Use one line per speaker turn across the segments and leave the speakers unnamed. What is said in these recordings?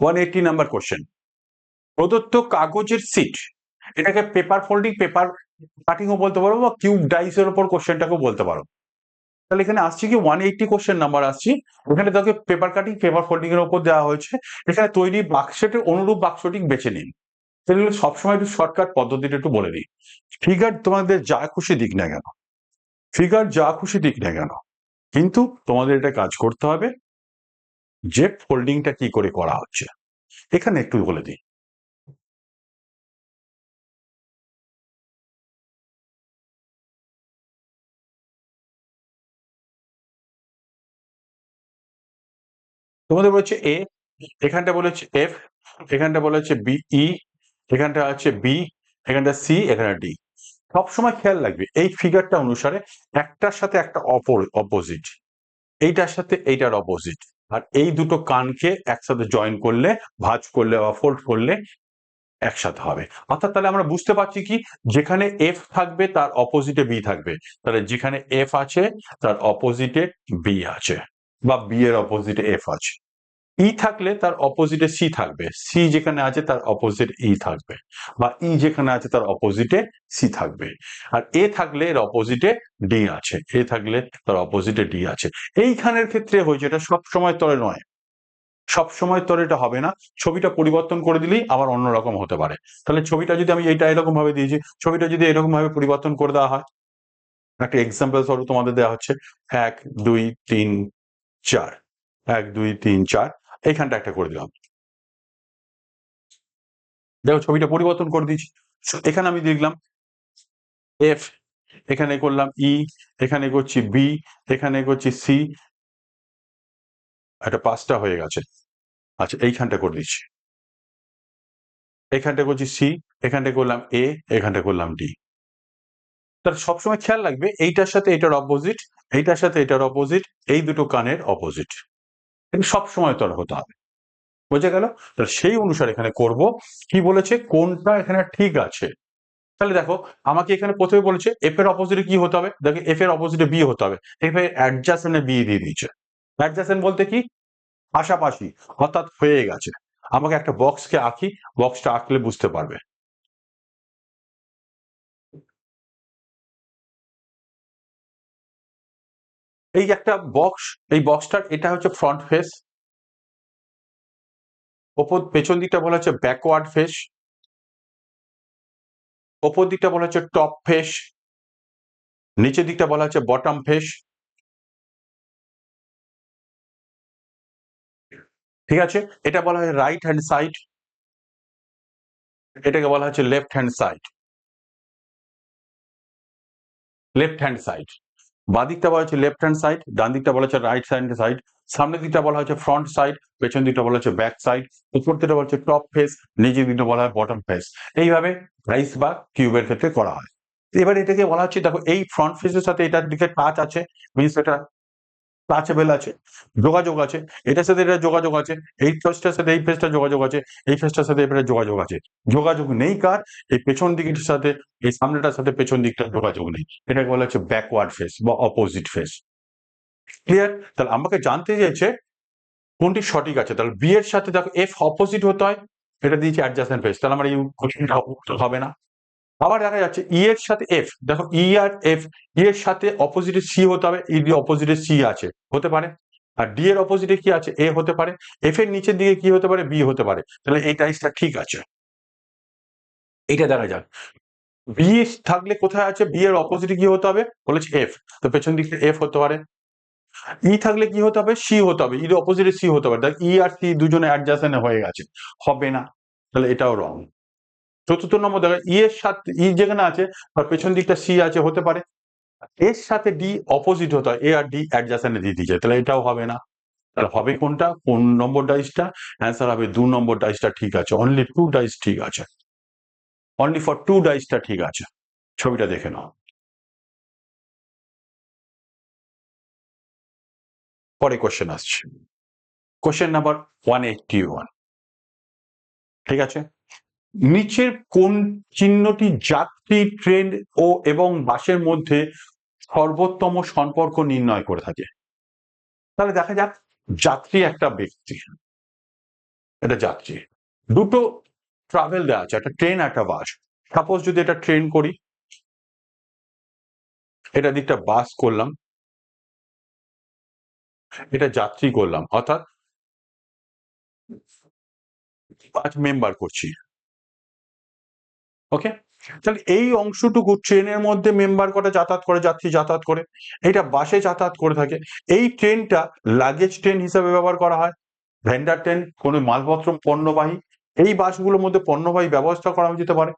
One eighty number question প্রদত্ত কাগজের seat এটাকে পেপার ফোল্ডিং পেপার কাটিংও বলতে পারো বা কিউব ডাইসের উপর কোশ্চেনটাকেও বলতে পারো। তাহলে এখানে আসছে কি ওয়ান এইটটি কোশ্চেন নাম্বার আসছি, ওখানে তাকে পেপার কাটিং পেপার ফোল্ডিং এর উপর দেওয়া হয়েছে। এখানে তৈরি বাক্সটির অনুরূপ বাক্সটি বেছে নিন। সেগুলো সবসময় একটু শর্টকাট পদ্ধতিটা একটু বলে দিই। ফিগার তোমাদের যা খুশি দিক না কেন ফিগার যা খুশি দিক না কেন, কিন্তু তোমাদের এটা কাজ করতে হবে। যে ফোল্ডিংটা কি করে করা হচ্ছে। এখানে একটু বলে দিই। তোমাদের বলেছে এ এখানটা বলেছে এফ এখানটা বলেছে বি ই এখানটা আছে বি এখানটা সি এখানে ডি সবসময় খেয়াল রাখবে, এই ফিগারটা অনুসারে একটার সাথে একটা অপর অপোজিট এইটার সাথে এইটার অপোজিট আর এই দুটো কানকে একসাথে জয়েন করলে, ভাজ করলে, বা ফোল্ড করলে একসাথে হবে। অর্থাৎ তাহলে আমরা বুঝতে পারছি কি? যেখানে এফ থাকবে, তার অপোজিটে বি থাকবে। তাহলে যেখানে এফ আছে, তার অপোজিটে বি আছে, বা বি এর অপোজিটে এফ আছে। ই থাকলে তার অপোজিটে সি থাকবে। সি যেখানে আছে তার অপোজিট ই থাকবে বা ই যেখানে আছে তার অপোজিটে সি থাকবে। আর এ থাকলে এর অপোজিটে ডি আছে। এ থাকলে তার অপোজিটে ডি আছে। এইখানের ক্ষেত্রে হয়েছে এটা সব সময় তরে নয়। সব সময় তরে এটা হবে না। ছবিটা পরিবর্তন করে দিলেই আবার অন্যরকম হতে পারে। তাহলে ছবিটা যদি আমি এটা এরকম ভাবে দিয়েছি, ছবিটা যদি এরকম ভাবে পরিবর্তন করে দেওয়া হয়, একটা এক্সাম্পল স্বরূপ তোমাদের দেওয়া হচ্ছে। এক, দুই, তিন, চার। এক, দুই, তিন, চার। এইখানটা একটা করে দিলাম। দেখো, ছবিটা পরিবর্তন করে দিচ্ছি এখানে আমি দেখলাম এফ এখানে করলাম ই এখানে করছি বি এখানে করছি সি একটা পাঁচটা হয়ে গেছে। আচ্ছা এইখানটা করে দিচ্ছি। এখানটা করছি সি এখানটা করলাম এ এখানটা করলাম ডি তার সবসময় খেয়াল রাখবে, এইটার সাথে এটার অপোজিট এইটার সাথে এটার অপোজিট এই দুটো কানের অপোজিট এটা সবসময় তোর হতে হবে। বোঝা গেল? তাহলে সেই অনুসারে এখানে করব। কি বলেছে? কোনটা এখানে ঠিক আছে? তাহলে দেখো, আমাকে এখানে প্রথমে বলেছে এফ এর অপোজিটে কি হতে হবে? দেখো এফ এর অপোজিটে বি হতে হবে। এফ এর অ্যাডজাস্টেন্টে বি দিয়ে দিয়েছে। অ্যাডজাস্টেন্ট বলতে কি? পাশাপাশি, অর্থাৎ হয়ে গেছে। আমাকে একটা বক্সকে আঁকি বক্সটা আঁকলে বুঝতে পারবে। এই একটা বক্স এই বক্সটার এটা হচ্ছে ফ্রন্ট ফেস ওপর পেছন দিকটা বলা হচ্ছে ব্যাকওয়ার্ড ফেস ওপর দিকটা বলা হচ্ছে টপ ফেস নিচের দিকটা বলা হচ্ছে বটম ফেস ঠিক আছে? এটা বলা হয় রাইট হ্যান্ড সাইড এটাকে বলা হচ্ছে left hand side left hand side বাঁ দিকটা বলা হচ্ছে লেফট হ্যান্ড সাইড ডান দিকটা বলা হচ্ছে রাইট হ্যান্ড সাইড সামনের দিকটা বলা হচ্ছে ফ্রন্ট সাইড পেছন দিকটা বলা হচ্ছে ব্যাক সাইড উপর দিকটা বলা হচ্ছে টপ ফেস নিচের দিকটা বলা হয় বটম ফেস এইভাবে রাইস বা কিউবের ক্ষেত্রে করা হয়। এবার এটাকে বলা হচ্ছে, দেখো এই ফ্রন্ট ফেসের সাথে এটার দিকে টাচ আছে মিনস এটা টাচেবেল আছে, যোগাযোগ আছে, এটার সাথে এটা যোগাযোগ আছে, এই ফেসটার সাথে এই ফেসটা যোগাযোগ আছে, এই ফেসটার সাথে এটা যোগাযোগ আছে। যোগাযোগ নেই কার? এই পেছন দিকটার সাথে, এই সামনেটার সাথে পেছন দিকটা যোগাযোগ নেই। এটাকে বলা হচ্ছে ব্যাকওয়ার্ড ফেস বা অপোজিট ফেস ক্লিয়ার তাহলে আমাকে জানতে চেয়েছে কোনটি সঠিক আছে। তাহলে বি এর সাথে দেখো এফ অপোজিট হতে হয় এটা দিয়েছি অ্যাডজাস্টেন্ট ফেস তাহলে আমার এই কোশ্চেনটা হবে না। আবার দেখা যাচ্ছে ই এর সাথে এফ দেখো ই আর এফ ই এর সাথে অপোজিটে সি হতে হবে ই ডি অপোজিটে সি আছে, হতে পারে। আর ডি এর অপোজিটে কি আছে? এ হতে পারে। এফ এর নিচের দিকে কি হতে পারে? বি হতে পারে। তাহলে এই টাইসটা ঠিক আছে। এটা দেখা যাক। বি থাকলে কোথায় আছে? বি এর অপোজিটে কি হতে হবে? বলেছে এফ তো পেছন দিকে এফ হতে পারে। ই থাকলে কি হতে হবে? সি হতে হবে। ইর অপোজিটে সি হতে পারে। দেখ ই আর সি দুজনে অ্যাডজাস্টেন্ট হয়ে গেছে। হবে না। তাহলে এটাও রং চতুর্থ নম্বর দেখা ই এর সাথে ই যেখানে আছে আর পেছন দিকটা সি আছে, হতে পারে। এর সাথে ডি অপোজিট হতে হয় এ আর ডি অ্যাডজাস্টেন্টে দিয়ে দিয়েছে তাহলে এটাও হবে না। তাহলে হবে কোনটা? কোন নম্বর ডাইসটা অ্যান্সার হবে দু নম্বর ডাইসটা ঠিক আছে অনলি টু ডাইস ঠিক আছে। অনলি ফর টু ডাইসটা ঠিক আছে। ছবিটা দেখে নাও। পরে কোশ্চেন আসছে। Question number one eighty one ঠিক আছে? নিচের কোন চিহ্নটি যাত্রী, ট্রেন ও এবং বাসের মধ্যে সর্বোত্তম সম্পর্ক নির্ণয় করে থাকে? তাহলে দেখা যাক, যাত্রী একটা ব্যক্তি। এটা যাত্রী। দুটো ট্রাভেল দেওয়া আছে, একটা ট্রেন, একটা বাস। সাপোজ যদি এটা ট্রেন করি, এটা দিকটা বাস করলাম, এটা যাত্রী করলাম, অর্থাৎ পাঁচ মেম্বার করছি। ওকে তাহলে এই অংশটুকু ট্রেনের মধ্যে মেম্বার কটা যাতায়াত করে? যাত্রী যাতায়াত করে। এটা বাসে যাতায়াত করে থাকে। এই ট্রেনটা লাগেজ ট্রেন হিসাবে ব্যবহার করা হয়। ভেন্ডার ট্রেন কোনো মালপত্র, পণ্যবাহী। এই বাসগুলোর মধ্যে পণ্যবাহী ব্যবস্থা করা যেতে পারে।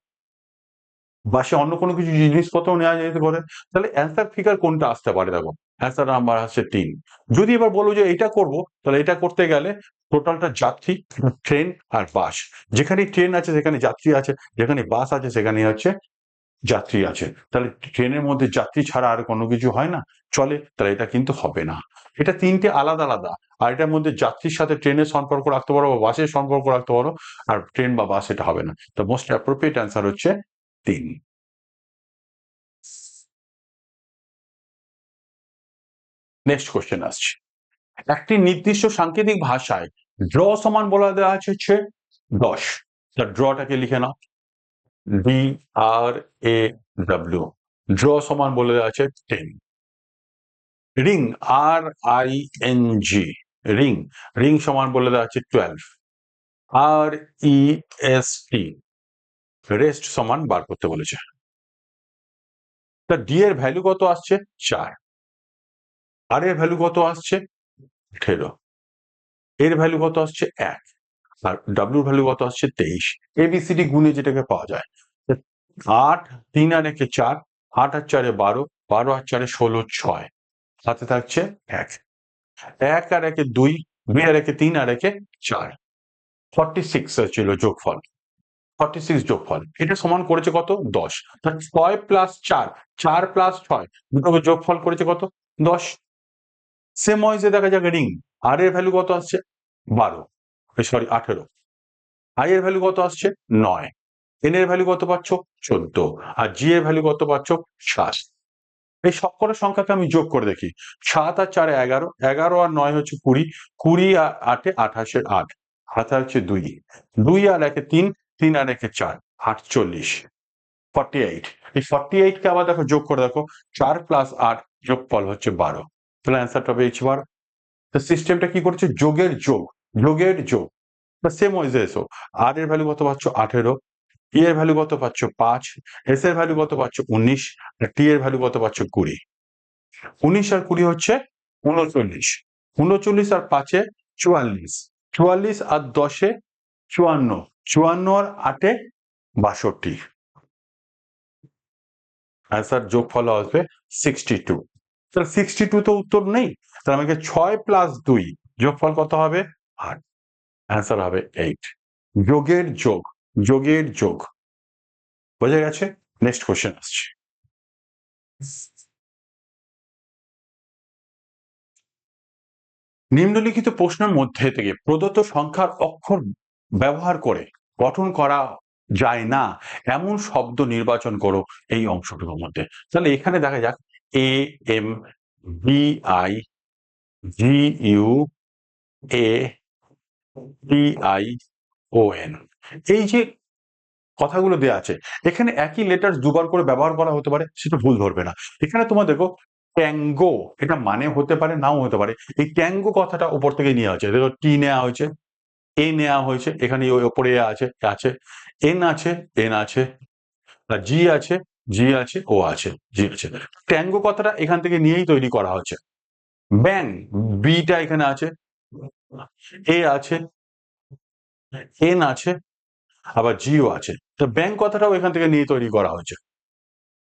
বাসে অন্য কোনো কিছু জিনিসপত্র নেওয়া যেতে পারে। তাহলে অ্যান্সার ফিগার কোনটা আসতে পারে দেখো? অ্যান্সার নাম্বার আসছে তিন। যদি এবার বলো যে এটা করব, তাহলে এটা করতে গেলে টোটালটা যাত্রী, ট্রেন আর বাস। যেখানে ট্রেন আছে, সেখানে যাত্রী আছে, যেখানে বাস আছে, সেখানে হচ্ছে যাত্রী আছে। তাহলে ট্রেনের মধ্যে যাত্রী ছাড়া আর কোনো কিছু হয় না? চলে, তাহলে এটা কিন্তু হবে না। এটা তিনটে আলাদা আলাদা। আর এটার মধ্যে যাত্রীর সাথে ট্রেনের সম্পর্ক রাখতে পারো বা বাসের সম্পর্ক রাখতে পারো, আর ট্রেন বা বাস এটা হবে না। তো মোস্ট অ্যাপ্রোপ্রিয়েট অ্যান্সার হচ্ছে তিন। নেক্সট কোশ্চেন আসছে। একটি নির্দিষ্ট সাংকেতিক ভাষায় ড্র সমান বলা দেওয়া আছে হচ্ছে দশ। তা ড্রটাকে লিখে নাও। D R A W draw সমান বলে দেওয়া আছে ten ring R I N G ring ring সমান বলে দেওয়া আছে twelve R E S T rest সমান বার করতে বলেছে। তা ডি এর ভ্যালু কত আসছে? চার। আর এর ভ্যালু কত আসছে? আঠেরো। এর ভ্যালু কত আসছে এক? আর ডাব্লিউর ভ্যালু কত আসছে তেইশ? এবিসিডি গুণে যেটাকে পাওয়া যায়। আট, তিন আর একে চার, আট আর চারে বারো বারো আর চারে ষোলো, ছয়। সাথে থাকছে এক। এক আর একে দুই দুই আর একে তিন আর একে চার। ফর্টি সিক্স ছিল যোগফল। ফর্টি সিক্স যোগফল। এটা সমান করেছে কত? দশ। ছয় প্লাস চার চার প্লাস ছয়, দুটোকে যোগফল করেছে কত? দশ। সেম ওয়াইজে দেখা যাক রিং আর এর ভ্যালু কত আসছে? বারো। সরি আঠেরো। আই এর ভ্যালু কত আসছে? নয়। এন এর ভ্যালু কত পাচ্ছ? চোদ্দ। আর জি এর ভ্যালু কত পাচ্ছ? সাত। এই সবকটা সংখ্যাকে আমি যোগ করে দেখি। সাত আর চারে এগারো। এগারো আর নয় হচ্ছে কুড়ি। কুড়ি আর আটে আঠাশের আট। হাতে হচ্ছে দুই। দুই আর একে তিন। তিন আর একে চার। আটচল্লিশ। ফর্টি এইট এই ফর্টি এইটকে আবার দেখো, যোগ করে দেখো। চার প্লাস আট যোগফল হচ্ছে বারো। তাহলে অ্যান্সারটা পেয়েছি বারো। তো সিস্টেমটা কি করছে? যোগের যোগ যোগের যোগ। সেম ওয়াইজে এসো আর এর ভ্যালু কত পাচ্ছ? আঠেরো। ই এর ভ্যালু কত পাচ্ছ? পাঁচ। এস এর ভ্যালু কত পাচ্ছ? উনিশ। আর টি এর ভ্যালু কত পাচ্ছ? কুড়ি। উনিশ আর কুড়ি হচ্ছে উনচল্লিশ উনচল্লিশ আর পাঁচে চুয়াল্লিশ। চুয়াল্লিশ আর দশে চুয়ান্ন। চুয়ান্ন আর আটে বাষট্টি। অ্যান্সার যোগফল আসবে সিক্সটি টু তাহলে সিক্সটি টু তো উত্তর নেই। তাহলে আমাকে ছয় প্লাস দুই যোগফল কত হবে? আট। অ্যান্সার হবে এইট যোগের যোগ যোগের যোগ। বোঝা গেছে? নেক্সট কোশ্চেন আসছে। নিম্নলিখিত প্রশ্নের মধ্যে থেকে প্রদত্ত সংখ্যার অক্ষর ব্যবহার করে গঠন করা যায় না। এমন শব্দ নির্বাচন করো এই অংশটুকুর মধ্যে। তাহলে এখানে দেখা যাক A M B I G U A T I O N এই যে কথাগুলো দেওয়া আছে, এখানে একই লেটার দুবার করে ব্যবহার করা হতে পারে, সেটা ভুল ধরবে না। এখানে তোমার দেখো ট্যাঙ্গো এটা মানে হতে পারে, নাও হতে পারে। এই ট্যাঙ্গো কথাটা উপর থেকে নেওয়া হয়েছে। দেখো টি নেওয়া হয়েছে এ নেওয়া হয়েছে, এখানে ওপরে আছে আছে এন আছে এন আছে জি আছে জি আছে ও আছে জি আছে। ট্যাঙ্গো কথাটা এখান থেকে নিয়েই তৈরি করা হচ্ছে। ব্যাং বিটা এখানে আছে এ আছে এন আছে, আবার জিও আছে। তো ব্যাংক কথাটাও এখান থেকে নিয়ে তৈরি করা হয়েছে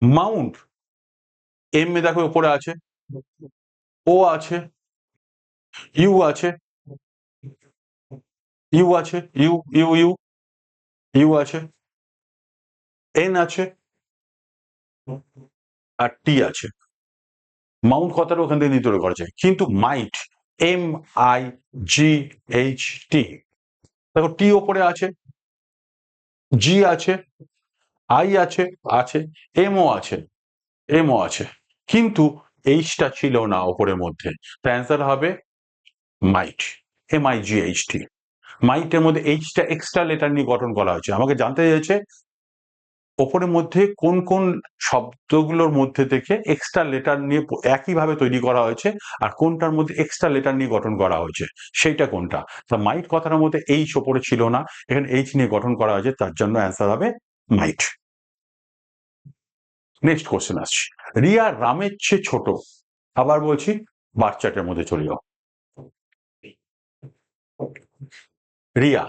মাউন্ট এম এ দেখো উপরে আছে ও আছে ইউ আছে ইউ আছে ইউ ইউ ইউ ইউ আছে এন আছে আর টি আছে। মাউন্ট কথাটা ওখান থেকে নিয়ে তৈরি করা যায় কিন্তু might M I G H T দেখো টি ওপরে আছে জি আছে আই আছে আছে এমও আছে এমও আছে। কিন্তু এইচটা ছিল না ওপরের মধ্যে। তো অ্যান্সার হবে might M I G H T মাইটের মধ্যে এইচটা এক্সট্রা লেটার নিয়ে গঠন করা হয়েছে। আমাকে জানতে চাইছে ওপরের মধ্যে কোন কোন শব্দগুলোর মধ্যে থেকে এক্সট্রা লেটার নিয়ে একইভাবে তৈরি করা হয়েছে আর কোনটার মধ্যে এক্সট্রা লেটার নিয়ে গঠন করা হয়েছে, সেইটা কোনটা? তা মাইট কথাটার মধ্যে এইচ ওপরে ছিল না, এখানে এইচ নিয়ে গঠন করা হয়েছে, তার জন্য অ্যান্সার হবে মাইট নেক্সট কোশ্চেন আসছি। রিয়া রামের চেয়ে ছোট, আবার বলছি বাচ্চাটার মধ্যে চলে যাও। রিয়া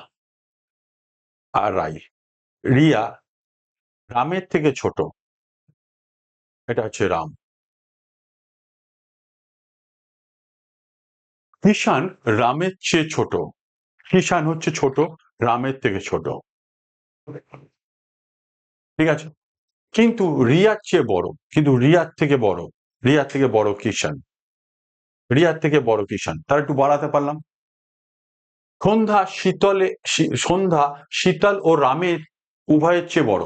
আর রাই, রিয়া রামের থেকে ছোট। এটা হচ্ছে রাম। কিষান রামের চেয়ে ছোট। কিষান হচ্ছে ছোট, রামের থেকে ছোট। ঠিক আছে? কিন্তু রিয়ার চেয়ে বড়, কিন্তু রিয়ার থেকে বড়, রিয়ার থেকে বড় কিষান রিয়ার থেকে বড় কিষান তার একটু বাড়াতে পারলাম? সন্ধ্যা শীতলে সন্ধ্যা শীতল ও রামের উভয়ের চেয়ে বড়।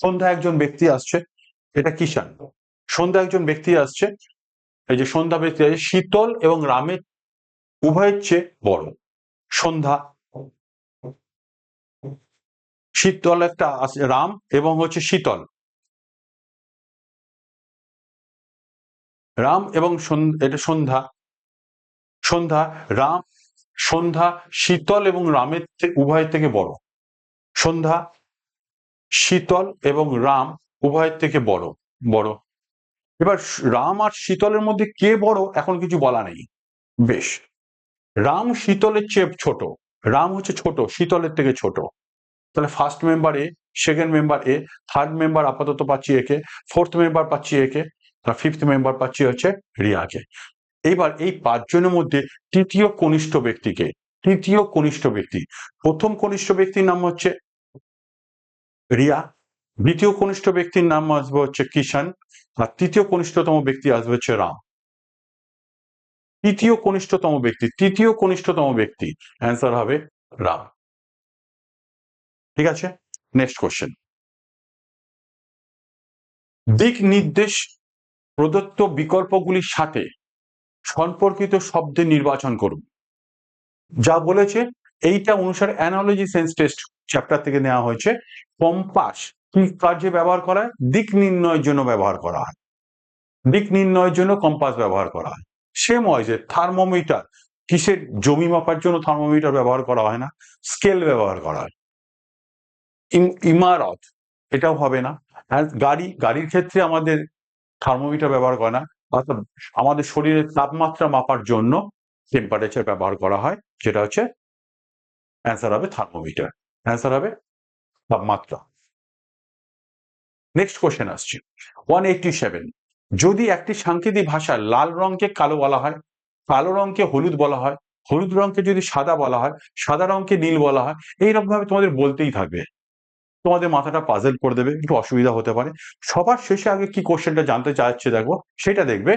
সন্ধ্যা একজন ব্যক্তি আসছে, এটা কিষান সন্ধ্যা একজন ব্যক্তি আসছে, এই যে সন্ধ্যা ব্যক্তি আছে শীতল এবং রামের উভয়ের চেয়ে বড়। সন্ধ্যা, শীতল একটা আছে রাম এবং হচ্ছে শীতল। রাম এবং এটা সন্ধ্যা। সন্ধ্যা, রাম, সন্ধ্যা, শীতল এবং রামের উভয়ের থেকে বড়। সন্ধ্যা শীতল এবং রাম উভয়ের থেকে বড় বড়। এবার রাম আর শীতলের মধ্যে কে বড় এখন কিছু বলা নেই। বেশ। রাম শীতলের চেয়ে ছোট, রাম হচ্ছে ছোট, শীতলের থেকে ছোট। তাহলে ফার্স্ট মেম্বার এ সেকেন্ড মেম্বার এ থার্ড মেম্বার আপাতত পাচ্ছি একে ফোর্থ মেম্বার পাচ্ছি একে আর ফিফথ মেম্বার পাচ্ছি হচ্ছে রিয়াকে। এবার এই পাঁচজনের মধ্যে তৃতীয় কনিষ্ঠ ব্যক্তিকে, তৃতীয় কনিষ্ঠ ব্যক্তি, প্রথম কনিষ্ঠ ব্যক্তির নাম হচ্ছে রিয়া, দ্বিতীয় কনিষ্ঠ ব্যক্তির নাম আসবে হচ্ছে কিষান আর তৃতীয় কনিষ্ঠতম ব্যক্তি আসবে হচ্ছে রাম। তৃতীয় কনিষ্ঠতম ব্যক্তি, তৃতীয় কনিষ্ঠতম ব্যক্তি অ্যান্সার হবে রাম। ঠিক আছে? নেক্সট কোশ্চেন দিক নির্দেশ প্রদত্ত বিকল্পগুলির সাথে সম্পর্কিত শব্দের নির্বাচন করুন। যা বলেছে, এইটা অনুসারে অ্যানালজি সেন্স টেস্ট চ্যাপ্টার থেকে নেওয়া হয়েছে কম্পাস কি কাজে ব্যবহার করা হয়? দিক নির্ণয়ের জন্য ব্যবহার করা হয়। দিক নির্ণয়ের জন্য কম্পাস ব্যবহার করা হয়। সেম হয় যে থার্মোমিটার কিসের জমি মাপার জন্য থার্মোমিটার ব্যবহার করা হয় না স্কেল ব্যবহার করা হয়। ইম- ইমারত, এটাও হবে না। গাড়ি, গাড়ির ক্ষেত্রে আমাদের থার্মোমিটার ব্যবহার করে না। অর্থাৎ আমাদের শরীরের তাপমাত্রা মাপার জন্য টেম্পারেচার ব্যবহার করা হয়, যেটা হচ্ছে অ্যান্সার হবে থার্মোমিটার অ্যান্সার হবে? তাপমাত্রা। নেক্সট কোশ্চেন আসছে। ওয়ান এইটটি সেভেন যদি একটি সাংকেতিক ভাষায় লাল রঙকে কালো বলা হয়, কালো রঙকে হলুদ বলা হয়, হলুদ রঙকে যদি সাদা বলা হয়, সাদা রঙকে নীল বলা হয় এইরকম ভাবে তোমাদের বলতেই থাকবে। তোমাদের মাথাটা পাজেল করে দেবে, একটু অসুবিধা হতে পারে। সবার শেষে আগে কি কোশ্চেনটা জানতে চাচ্ছে দেখো, সেটা দেখবে,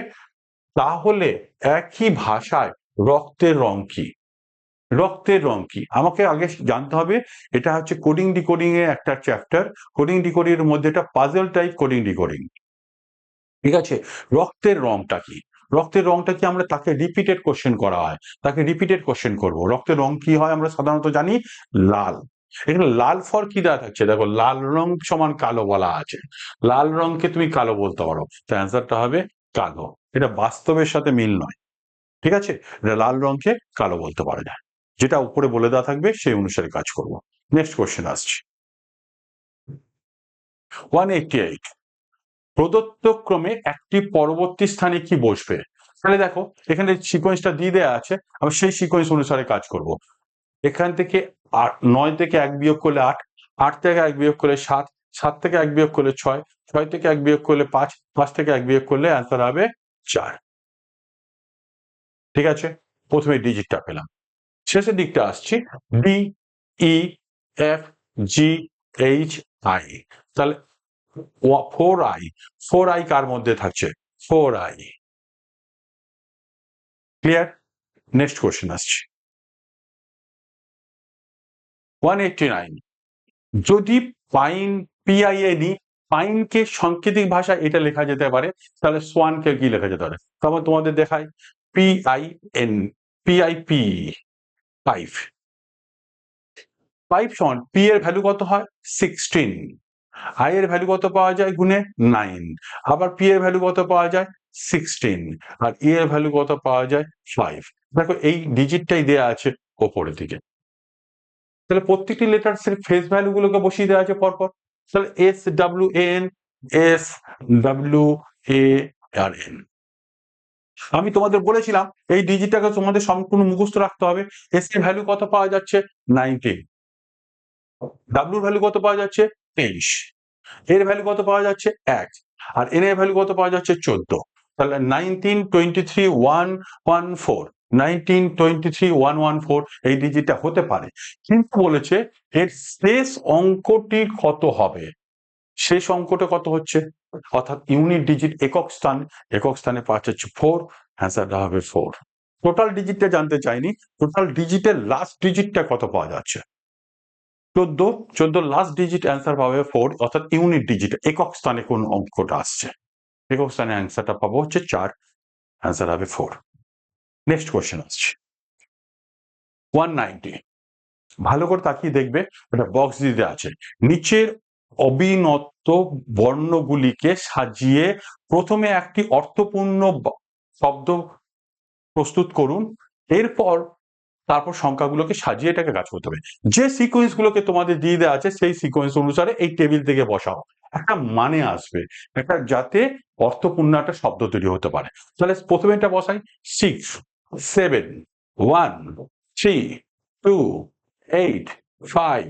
তাহলে একই ভাষায় রক্তের রং কি? রক্তের রং কি? আমাকে আগে জানতে হবে, এটা হচ্ছে কোডিং ডিকোডিং এর একটা চ্যাপ্টার কোডিং ডিকোডিং এর মধ্যে একটা পাজেল টাইপ কোডিং ডিকোডিং ঠিক আছে? রক্তের রংটা কি? রক্তের রংটা কি আমরা তাকে রিপিটেড কোশ্চেন করা হয়? তাকে রিপিটেড কোশ্চেন করব। রক্তের রং কি হয় আমরা সাধারণত জানি? লাল। এখানে লাল ফর কি দেওয়া থাকছে? দেখো, লাল রং সমান কালো বলা আছে। লাল রংকে তুমি কালো বলতে পারো। তো অ্যান্সারটা হবে কালো। এটা বাস্তবের সাথে মিল নয়। ঠিক আছে? এটা লাল রংকে কালো বলতে পারে না। যেটা উপরে বলে দেওয়া থাকবে, সেই অনুসারে কাজ করব। নেক্সট কোশ্চেন আসছি। ওয়ান এইট প্রদত্ত ক্রমে একটি পরবর্তী স্থানে কি বসবে? তাহলে দেখো, এখানে সিকোয়েন্সটা দিয়ে দেওয়া আছে, আমি সেই সিকোয়েন্স অনুসারে কাজ করব। এখান থেকে নয় থেকে এক বিয়োগ করলে আট আট থেকে এক বিয়োগ করলে সাত সাত থেকে এক বিয়োগ করলে ছয় ছয় থেকে এক বিয়োগ করলে পাঁচ পাঁচ থেকে এক বিয়োগ করলে অ্যান্সার হবে চার। ঠিক আছে? প্রথমে ডিজিটটা পেলাম। শেষের দিকটা আসছি। B E F G H I তাহলে ফোর আই ফোর আই কার মধ্যে থাকছে? Four I clear next question আসছে। ওয়ান এইটটি নাইন যদি pine P I N E পাইনকে সাংকেতিক ভাষা এটা লেখা যেতে পারে তাহলে সোয়ানকে কি লেখা যেতে পারে? তারপর তোমাদের দেখাই P I N P I P pipe. Five সমান পি এর ভ্যালু কত হয়? সিক্সটিন আই এর ভ্যালু কত পাওয়া যায়? গুণে নাইন আবার পি এর ভ্যালু কত পাওয়া যায়? সিক্সটিন আর ই এর ভ্যালু কত পাওয়া যায়? ফাইভ দেখো, এই ডিজিটটাই দেয়া আছে ওপরের দিকে। তাহলে প্রত্যেকটি লেটার ফেস ভ্যালু গুলোকে বসিয়ে দেওয়া আছে পরপর। তাহলে S W N S W A R N আমি তোমাদের বলেছিলাম, এই ডিজিটটাকে তোমাদের সম্পূর্ণ মুখস্থ রাখতে হবে। এস এর ভ্যালু কত পাওয়া যাচ্ছে? নাইনটিন ডাব্লিউর ভ্যালু কত পাওয়া যাচ্ছে? তেইশ। এর ভ্যালু কত পাওয়া যাচ্ছে? এক। আর এন এর ভ্যালু কত পাওয়া যাচ্ছে? চোদ্দ। তাহলে nineteen twenty three one one four nineteen twenty three one one four এই ডিজিটটা হতে পারে। কিন্তু বলেছে, এর শেষ অঙ্কটি কত হবে? শেষ অঙ্কটা কত হচ্ছে? অর্থাৎ ইউনিট ডিজিট একক স্থান, একক স্থানে পাচ্ছে হচ্ছে ফোর অ্যান্সারটা হবে ফোর টোটাল ডিজিটটা জানতে চাইনি টোটাল ডিজিটের লাস্ট ডিজিটটা কত পাওয়া যাচ্ছে? চোদ্দ চোদ্দ লাস্ট ডিজিট অ্যান্সার পাবে ফোর অর্থাৎ ইউনিট ডিজিট একক স্থানে কোন অঙ্কটা আসছে? একক স্থানে অ্যান্সারটা পাবো হচ্ছে চার অ্যান্সার হবে ফোর নেক্সট কোয়েশ্চেন আসছে। ওয়ান নাইনটি ভালো করে তাকিয়ে দেখবে, একটা বক্স দিতে আছে। নিচের অবিনত বর্ণগুলিকে সাজিয়ে প্রথমে একটি অর্থপূর্ণ শব্দ প্রস্তুত করুন, এরপর তারপর সংখ্যাগুলোকে সাজিয়ে এটাকে কাজ করতে হবে। যে সিকোয়েন্স গুলোকে তোমাদের দিয়ে দেওয়া আছে, সেই সিকোয়েন্স অনুসারে এই টেবিল থেকে বসাও। একটা মানে আসবে, একটা যাতে অর্থপূর্ণ একটা শব্দ তৈরি হতে পারে। তাহলে প্রথমে এটা বসাই six seven one three two eight five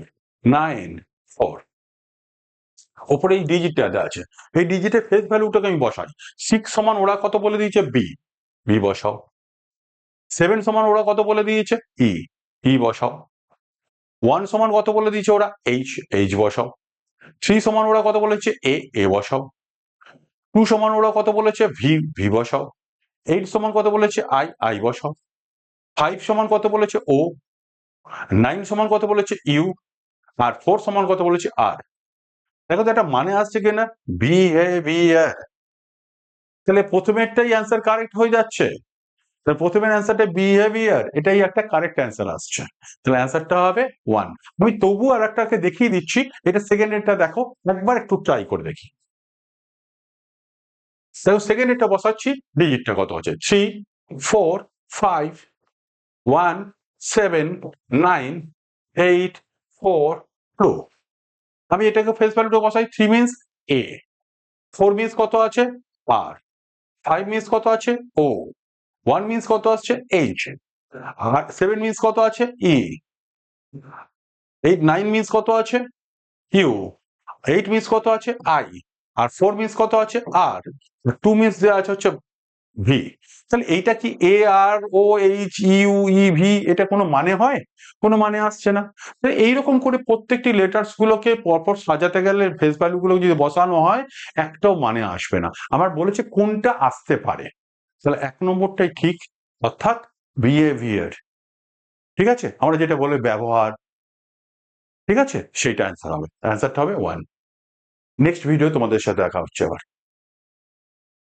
nine four ওপরে এই ডিজিটটা আছে। এই ডিজিটের ফেস ভ্যালুটাকে আমি বসাই। সিক্স সমান ওরা কত বলে দিয়েছে? বি বি বসাও। সেভেন সমান ওরা কত বলে দিয়েছে? ই ই বসাও। ওয়ান সমান কত বলে দিয়েছে ওরা? এইচ এইচ বসাও। থ্রি সমান ওরা কত বলেছে? এ এ বসাও। টু সমান ওরা কত বলেছে? ভি ভি বসাও। এইট সমান কত বলেছে? আই আই বসাও। ফাইভ সমান কত বলেছে? ও নাইন সমান কত বলেছে? ইউ আর ফোর সমান কত বলেছে? আর দেখো তো একটা মানে আসছে কিনা? বিহেভিয়ার তাহলে প্রথমেরটাই অ্যান্সার কারেক্ট হয়ে যাচ্ছে। তাহলে প্রথমের অ্যান্সারটা বিহেভিয়ার এটাই একটা কারেক্ট অ্যান্সার আসছে। তাহলে অ্যান্সারটা হবে ওয়ান আমি তবু আর একটাকে দেখিয়ে দিচ্ছি, এটা সেকেন্ড এরটা দেখো, একবার একটু ট্রাই করে দেখি। দেখো সেকেন্ড এরটা বসাচ্ছি ডিজিটটা কত হচ্ছে? Three four five one seven nine eight four two আমি এটাকে ফেস ভ্যালুটা বসাই three means A four means কত আছে? আর ফাইভ মিনস কত আছে? ও ওয়ান মিনস কত আসছে? এইচ আর সেভেন মিনস কত আছে? ই এইট নাইন মিনস কত আছে? ইউ এইট মিনস কত আছে? আই আর ফোর মিনস কত আছে? আর টু মিনস দেওয়া আছে হচ্ছে ভি তাহলে এইটা কি A R O H U E V এটা কোনো মানে হয়? কোনো মানে আসছে না। এইরকম করে প্রত্যেকটি লেটার্স গুলোকে পরপর সাজাতে গেলে ফেস ভ্যালু গুলো যদি বসানো হয়, একটাও মানে আসবে না। আমার বলেছে কোনটা আসতে পারে। তাহলে এক নম্বরটাই ঠিক, অর্থাৎ বিহেভিয়ার ঠিক আছে? আমরা যেটা বলে ব্যবহার। ঠিক আছে? সেইটা অ্যান্সার হবে। অ্যান্সারটা হবে ওয়ান নেক্সট ভিডিও তোমাদের সাথে দেখা হচ্ছে আবার।